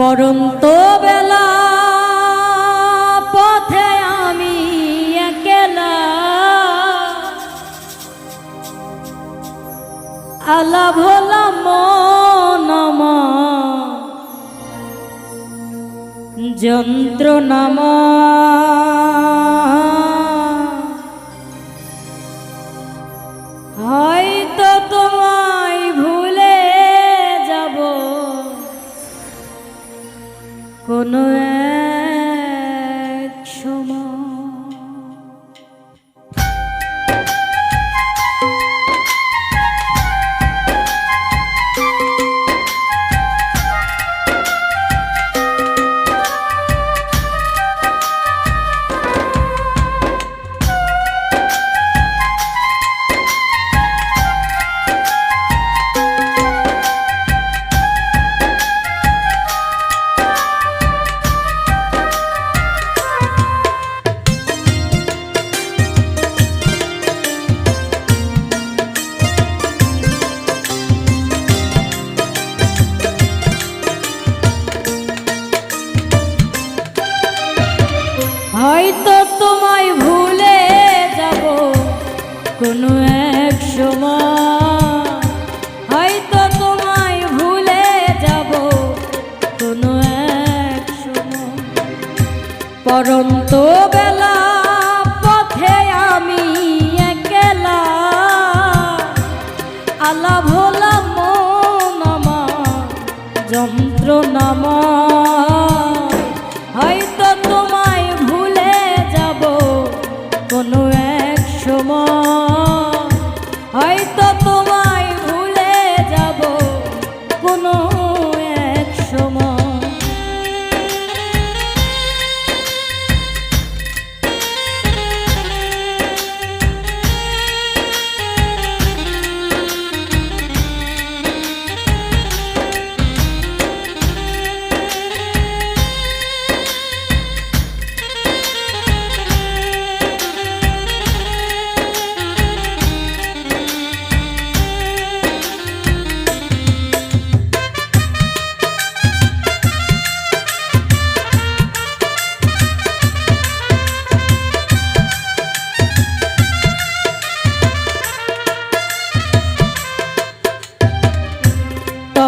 পরন্ত বেলা পথে আমি একেলা। আলা ভোলা মন যন্ত্রণামা শোনো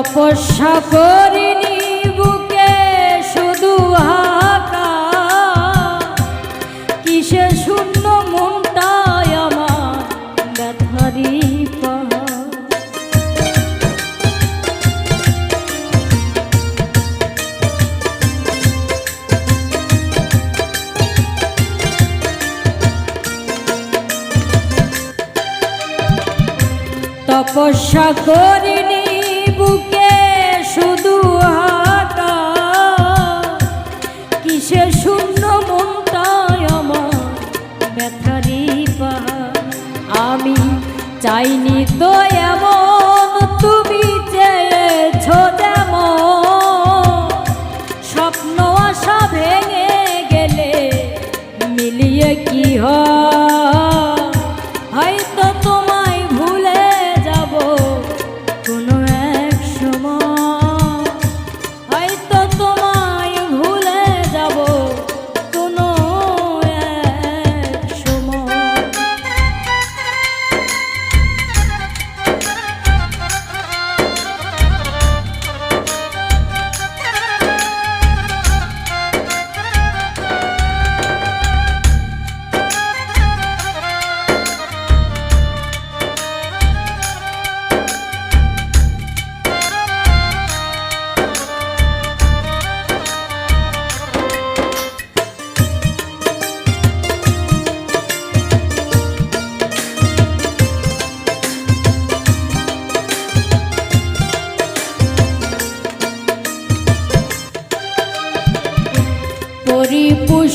তপস্যা করিনি বুকে শুধু হাকা কিসে শূন্য মনটায় আমার ব্যথারি তপস্যা করি পাইনি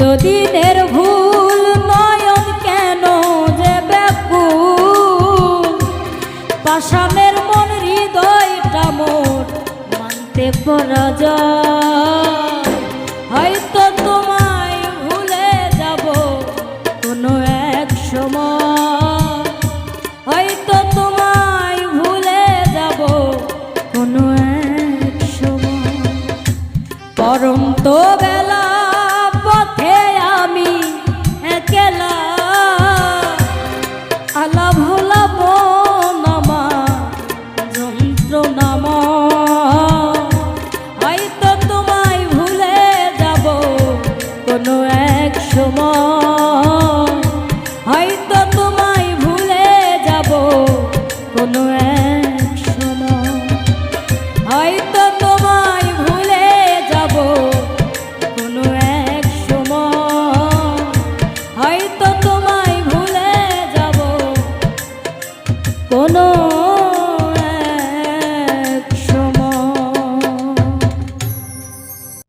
নিত্যদিনের ভুল নয়ন কেন যে ব্যাকুল? পাষাণের মন হৃদয়টা মোর মানতে পারা যায়। হয়তো তোমায় ভুলে যাব কোনো এক সময়। হয়তো তোমায় ভুলে যাব কোনো এক সময়। পরন্ত বেলা হয়তো তোমায়